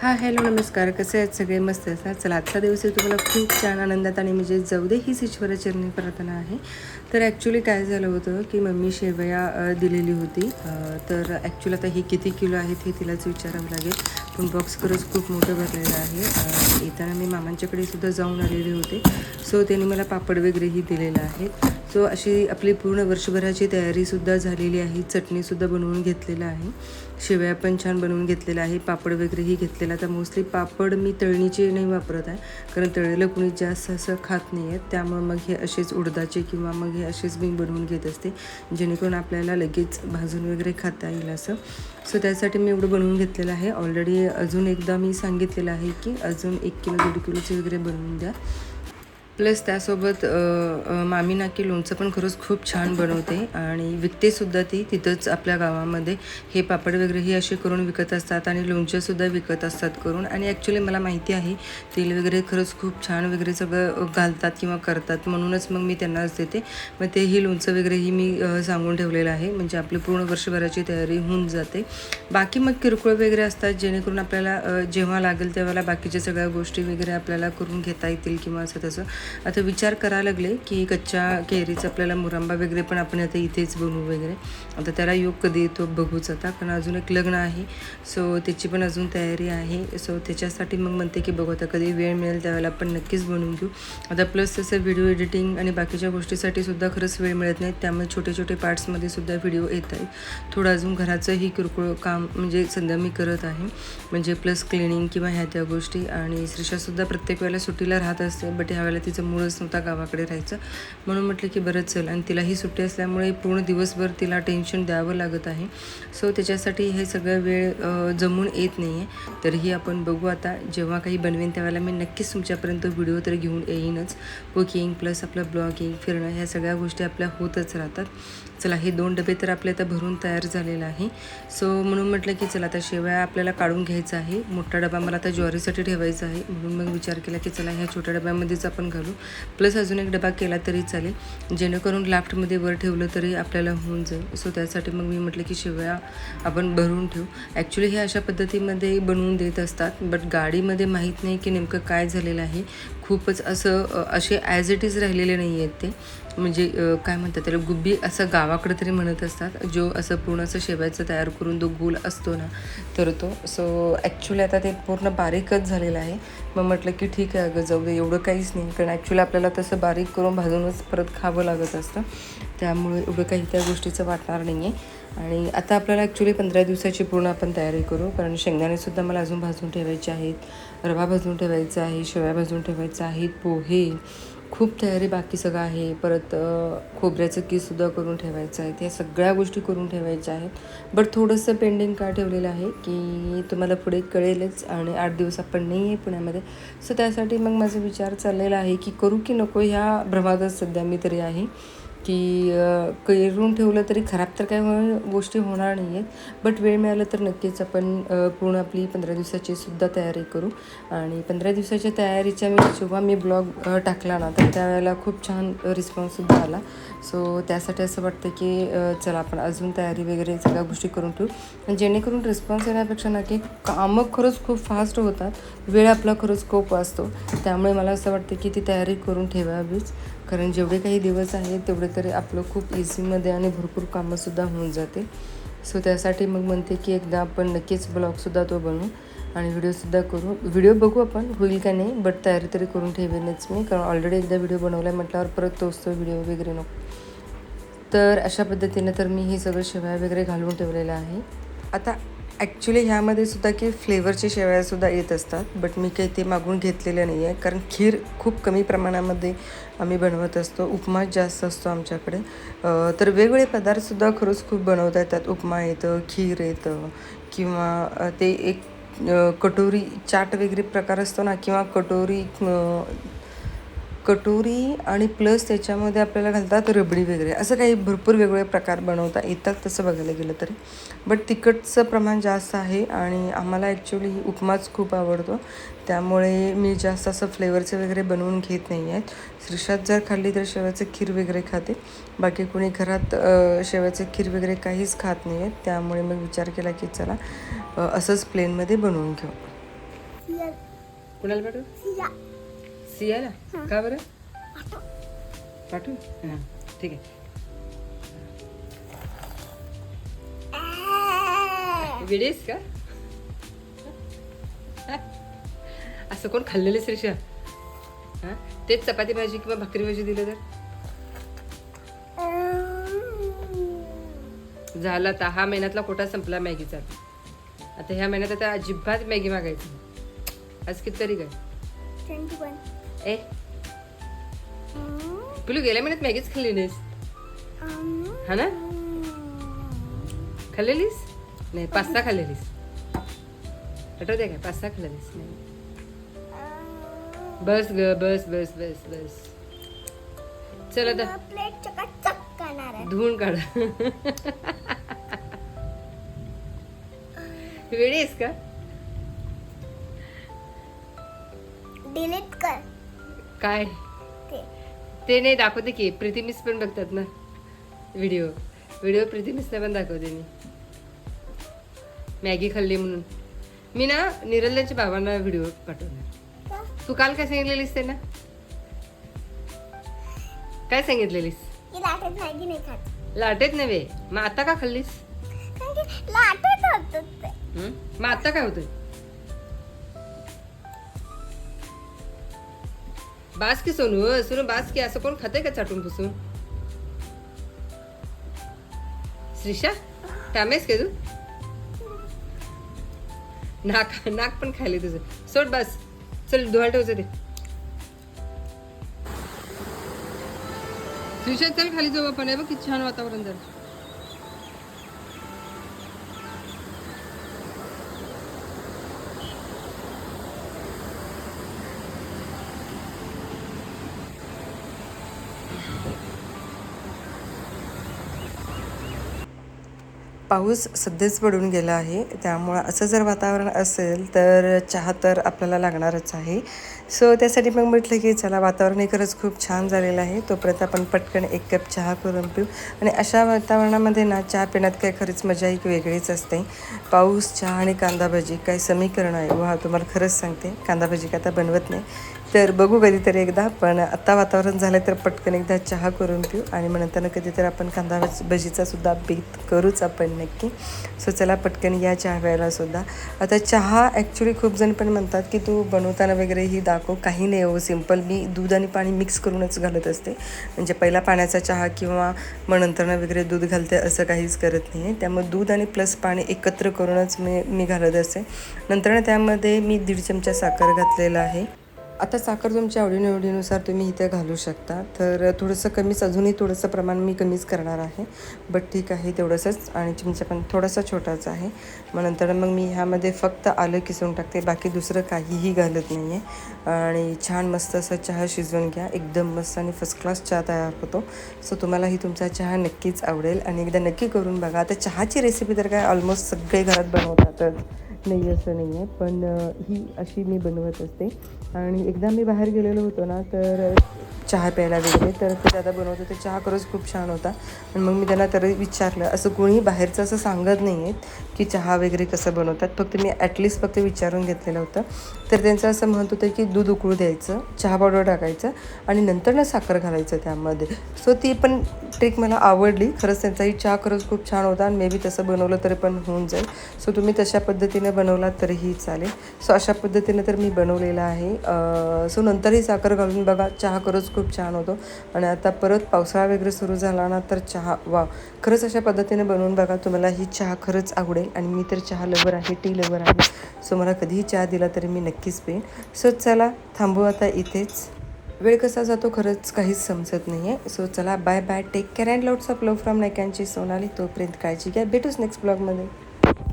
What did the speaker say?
हा हॅलो नमस्कार. कसे आहेत सगळे? मस्त असतात चला आजचा दिवस आहे तुम्हाला खूप छान आनंदात आणि म्हणजे जाऊ दे हीच ईश्वरचरणी प्रार्थना आहे. तर ॲक्च्युली काय झालं होतं की मम्मी शेवया दिलेली होती. तर ॲक्च्युली आता हे किती किलो आहेत हे तिलाच विचारावं लागेल. पण बॉक्स खरंच खूप मोठं भरलेलं आहे. येताना मी मामांच्याकडे सुद्धा जाऊन आलेले होते. सो त्यांनी मला पापड वगैरेही दिलेलं आहे. सो अशी आपली पूर्ण वर्षभराची तयारीसुद्धा झालेली आहे. चटणीसुद्धा बनवून घेतलेलं आहे. शेवया पण छान बनवून घेतलेला आहे पापड वगैरेही घेतलेला तर मोस्टली पापड मी तळणीचे नाही वापरत आहे कारण तळलेलं कुणी जास्त असं खात नाही आहे. त्यामुळे मग हे असेच उडदाचे किंवा मग हे असेच मी बनवून घेत असते जेणेकरून आपल्याला लगेच भाजून वगैरे खाता येईल असं. सो त्यासाठी मी एवढं बनवून घेतलेलं आहे. ऑलरेडी अजून एकदा मी सांगितलेलं आहे की अजून एक किलो दीड किलोचे वगैरे बनवून द्या. प्लस त्यासोबत मामी नाकी लोणचं पण खरंच खूप छान बनवते आणि विकतेसुद्धा ती तिथंच आपल्या गावामध्ये. हे पापड वगैरे हे असे करून विकत असतात आणि लोणचंसुद्धा विकत असतात करून. आणि ॲक्च्युली मला माहिती आहे तेल वगैरे खरंच खूप छान वगैरे सगळं घालतात किंवा करतात. म्हणूनच मग मी त्यांनाच देते. मग तेही लोणचं वगैरेही मी सांगून ठेवलेलं आहे. म्हणजे आपली पूर्ण वर्षभराची तयारी होऊन जाते. बाकी मग किरकोळ वगैरे असतात जेणेकरून आपल्याला जेव्हा लागेल तेव्हाला बाकीच्या सगळ्या गोष्टी वगैरे आपल्याला करून घेता येतील किंवा असं तसं. आता विचार करायला लागले की कच्च्या केरीचा आपल्याला मुरांबा वगैरे पण आपण आता इथेच बनवू वगैरे. आता त्याला योग कधी येतो बघूच आता कारण अजून एक लग्न आहे. सो त्याची पण अजून तयारी आहे. सो त्याच्यासाठी मग म्हणते की बघू आता कधी वेळ मिळेल त्यावेळेला आपण नक्कीच बनवून घेऊ. आता प्लस तसं व्हिडिओ एडिटिंग आणि बाकीच्या गोष्टीसाठी सुद्धा खरंच वेळ मिळत नाही. त्यामुळे छोटे छोटे पार्ट्समध्ये सुद्धा व्हिडिओ येत आहेत. थोडं अजून घराचंही किरकोळ काम म्हणजे सध्या मी करत आहे. म्हणजे प्लस क्लिनिंग किंवा ह्या त्या गोष्टी आणि श्रीषासुद्धा प्रत्येक वेळेला सुट्टीला राहत असते बट ह्या वेळेला ती तिचं मूळच नव्हता गावाकडे राहायचं. म्हणून म्हटलं की बरंच चल. आणि तिलाही सुट्टी असल्यामुळे पूर्ण दिवसभर तिला टेन्शन द्यावं लागत आहे. सो त्याच्यासाठी हे सगळं वेळ जमून येत नाही आहे तरीही आपण बघू आता. जेव्हा काही बनवेन त्यावेळेला मी नक्कीच तुमच्यापर्यंत व्हिडिओ तर घेऊन येईनच. कुकिंग प्लस आपलं ब्लॉगिंग फिरणं ह्या सगळ्या गोष्टी आपल्या होतच राहतात. चला हे दोन डबे तर आपले आता भरून तयार झालेलं आहे. सो म्हणून म्हटलं की चला आता शेवया आपल्याला काढून घ्यायचा आहे. मोठा डबा मला आता ज्वारीसाठी ठेवायचा आहे. म्हणून मग विचार केला की चला ह्या छोट्या डब्यामध्येच आपण घालू. प्लस अजून एक डबा केला तरी चालेल. जेणेकरून लाफ्टमध्ये वर ठेवलं तरी आपल्याला होऊन जाईल. सो त्यासाठी मग मी म्हटलं की शेवया आपण भरून ठेवू. ॲक्च्युली हे अशा पद्धतीमध्ये बनवून देत असतात. बट गाडीमध्ये माहीत नाही की नेमकं काय झालेलं आहे. खूपच असं असे ॲज इट इज राहिलेले नाही आहेत ते. म्हणजे काय म्हणतात त्याला गुब्बी असं गावाकडे तरी म्हणत असतात. जो असं पूर्ण असं शेवायचं तयार करून तो गोल असतो ना तर तो. सो ॲक्च्युली आता ते पूर्ण बारीकच झालेलं आहे. मग म्हटलं की ठीक आहे अगं जाऊ दे. एवढं काहीच नाही. कारण ॲक्च्युली आपल्याला तसं बारीक करून भाजूनच परत खावं लागत असतं. त्यामुळे एवढं काही त्या गोष्टीचं वाटणार नाही आहे आणि आता आपल्याला ॲक्च्युली पंधरा दिवसाची पूर्ण आपण तयारी करू. कारण शेंगदाणेसुद्धा मला अजून भाजून ठेवायचे आहेत. रवा भाजून ठेवायचा आहे शेवया भाजून ठेवायचा आहेत पोहे खूप तयारी बाकी सगळं आहे. परत खोबऱ्याचं कीसुद्धा करून ठेवायचं आहे. त्या सगळ्या गोष्टी करून ठेवायच्या आहेत. बट थोडंसं पेंडिंग का ठेवलेलं आहे की तुम्हाला पुढे कळेलच आणि आठ दिवस आपण नाही आहे पुण्यामध्ये. सो त्यासाठी मग माझा विचार चाललेला आहे की करू की नको? ह्या भ्रमातच सध्या मी तरी आहे. की करून ठेवलं तरी खराब तर काय गोष्टी होणार नाही आहेत बट वेळ मिळाला तर नक्कीच आपण पूर्ण आपली पंधरा दिवसाची सुद्धा तयारी करू. आणि पंधरा दिवसाच्या तयारीच्या मी जेव्हा मी ब्लॉग टाकला ना तर त्यावेळेला खूप छान रिस्पॉन्ससुद्धा आला. सो त्यासाठी असं वाटतं की चला आपण अजून तयारी वगैरे सगळ्या गोष्टी करून ठेवू. जेणेकरून रिस्पॉन्स येण्यापेक्षा ना की कामं खरंच खूप फास्ट होतात. वेळ आपला खरंच खूप वाचतो. त्यामुळे मला असं वाटतं की ती तयारी करून ठेवावीच. कारण जेवढे काही दिवस आहेत तेवढे तरी आपलं खूप इझीमध्ये आणि भरपूर कामंसुद्धा होऊन जाते. सो त्यासाठी मग म्हणते की एकदा आपण नक्कीच ब्लॉगसुद्धा तो बनवू आणि व्हिडिओसुद्धा करू. व्हिडिओ बघू आपण होईल का नाही बट तयारी तरी करून ठेवेनच मी कारण ऑलरेडी एकदा व्हिडिओ बनवला आहे म्हटल्यावर परत तोच तो व्हिडिओ वगैरे नको. तर अशा पद्धतीने तर मी हे सगळं शेवया वगैरे घालून ठेवलेलं आहे. आता ॲक्च्युली ह्यामध्ये सुद्धा की फ्लेवरचे शेवयासुद्धा येत असतात बट मी काही ते मागून घेतलेलं नाही आहे कारण खीर खूप कमी प्रमाणामध्ये आम्ही बनवत असतो उपमा जास्त असतो आमच्याकडे. तर वेगवेगळे पदार्थसुद्धा खरंच खूप बनवता येतात. उपमा येतं खीर येतं किंवा ते एक कटोरी चाट वगैरे प्रकार असतो ना किंवा कटोरी कटोरी आणि प्लस त्याच्यामध्ये आपल्याला घालतात रबडी वगैरे. असं काही भरपूर वेगवेगळे प्रकार बनवता येतात तसं बघायला गेलं तरी. बट तिखटचं प्रमाण जास्त आहे आणि आम्हाला ॲक्च्युली उपमाच खूप आवडतो. त्यामुळे मी जास्त असं फ्लेवरचं वगैरे बनवून घेत नाही आहेत. श्रीषात जर खाल्ली तर शेवयाचं खीर वगैरे खाते. बाकी कोणी घरात अ, शेवयाचं खीर वगैरे काहीच खात नाही आहेत. त्यामुळे मग विचार केला की चला असंच प्लेनमध्ये बनवून घेऊ. कुणाला सियाला. का बरं? पाठव. हां ठीक आहे. विडेस का? असं कोण खाल्लेलं श्रीषा हां? तेच चपाती भाजी किंवा भाकरी भाजी दिलं तर? झाला आता. हा महिन्यातला कोटा संपला मॅगीचा. आता ह्या महिन्यात आता अजिबात मॅगी मागायची आज किती तारीख आहे ट्वेंटी वन. ए पिलू गेल्या महिन्यात मॅगीच खाल्ली नाहीस हा ना खाल्लेलीस नाही पाच सहा खाल्लेलीस आठवते काय पाच सहा खाल्लेलीस नाही बस ग बस बस बस बस चल आता धुवून काढ वेळी आहेस का डिलीट कर काय? ते. ते नाही दाखवते की प्रीतिमिस पण बघतात ना. व्हिडिओ. व्हिडिओ प्रीतिमिसला पण दाखवते मी. मॅगी खाल्ली म्हणून. मी ना निरंजनच्या बाबांना व्हिडिओ पाठवणार? तू काल काय सांगितलेलीस त्यांना? काय सांगितलेलीस? लाटत मॅगी नाही खात. लाटेत नव्हे. मग आता का खाल्लीस? लाटत होतं ते? मग आता काय होतंय? बास की सोनू सोनू बास की असं कोण खातंय का चाटून पुसून श्रीषा टामेस का तू नाक नाक पण खायले तुझं. सोड बस. चल धुवा ठेवचं ते श्रीषा चल खाली जाऊ आपण. बघ किती छान वातावरण झालं. पाऊस सध्याच पडून गेला आहे. त्यामुळं असं जर वातावरण असेल तर चहा तर आपल्याला लागणारच आहे. सो त्यासाठी मग म्हटलं की चला वातावरण हे खरंच खूप छान झालेलं आहे. तोपर्यंत आपण पटकन एक कप चहा करून पिऊ. आणि अशा वातावरणामध्ये ना चहा पिण्यात काय खरंच मजा एक वेगळीच असते. पाऊस चहा आणि कांदा भजी काय समीकरण आहे. वा तुम्हाला खरंच सांगते. कांदा भजी काय आता बनवत नाही. तर बघू कधीतरी एकदा पण आत्ता वातावरण झालं तर पटकन एकदा चहा करून पिऊ आणि मग नंतर कधीतरी आपण कांदा भजीचा सुद्धा बेत करूच आपण नक्की. सो चला पटकन या चहा प्यायला सुद्धा. आता चहा ॲक्च्युली खूप जण पण म्हणतात की तू बनवताना वगैरे ही दाखव काही नाही हो सिंपल मी दूध आणि पाणी मिक्स करूनच घालत असते. म्हणजे पहिला पाण्याचा चहा किंवा मग नंतरनं वगैरे दूध घालते असं काहीच करत नाही आहे त्यामुळे दूध आणि प्लस पाणी एकत्र करूनच मी मी घालत असते. नंतर त्यामध्ये मी दीड चमचा साखर घातलेला आहे. आता साखर तुमच्या आवडीनिवडीनुसार तुम्ही इथे घालू शकता. तर थोडंसं कमीच अजूनही थोडंसं प्रमाण मी कमीच करणार आहे. बट ठीक आहे तेवढंसंच. आणि चिमचा पण थोडासा छोटाच आहे. मग नंतर मग मी ह्यामध्ये फक्त आलं किसून टाकते. बाकी दुसरं काहीही घालत नाही आहे आणि छान मस्त असा चहा शिजवून घ्या. एकदम मस्त आणि फर्स्ट क्लास चहा तयार होतो. सो तुम्हालाही तुमचा चहा नक्कीच आवडेल. आणि एकदा नक्की करून बघा. आता चहाची रेसिपी तर काय ऑलमोस्ट सगळे घरात बनवतातच. नाही असं नाही आहे पण ही अशी मी बनवत असते. आणि एकदा मी बाहेर गेलेलो होतो ना तर चहा प्यायला वगैरे तर ते दादा बनवत होते. चहा खरंच खूप छान होता. आणि मग मी त्यांना तरी विचारलं. असं कोणी बाहेरचं असं सांगत नाही आहेत की चहा वगैरे कसं बनवतात. फक्त मी ॲटलिस्ट फक्त विचारून घेतलेलं होतं. तर त्यांचं असं म्हणत होतं की दूध उकळू द्यायचं चहा पावडर टाकायचं आणि नंतर ना साखर घालायचं त्यामध्ये. सो ती पण ट्रिक मला आवडली. खरंच त्यांचाही चहा खरंच खूप छान होता. आणि मे बी तसं बनवलं तरी पण होऊन जाईल. सो तुम्ही तशा पद्धतीने बनवला तरीही चालेल. सो अशा पद्धतीने तर मी बनवलेलं आहे. सो नंतरही साखर घालून बघा चहा खरंच खूप छान होतो. आणि आता परत पावसाळा वगैरे सुरू झाला ना तर चहा वा खरंच अशा पद्धतीने बनवून बघा तुम्हाला ही चहा खरंच आवडेल. आणि मी तर चहा लवर आहे टी लवर आहे. सो मला कधीही चहा दिला तरी मी नक्कीच पेन सो चला थांबू आता इथेच. वेळ कसा जातो खरंच काहीच समजत नाही आहे सो चला bye bye take care and lots of love from नायकांची Sonali तोपर्यंत काळजी घ्या. भेटूच नेक्स्ट ब्लॉगमध्ये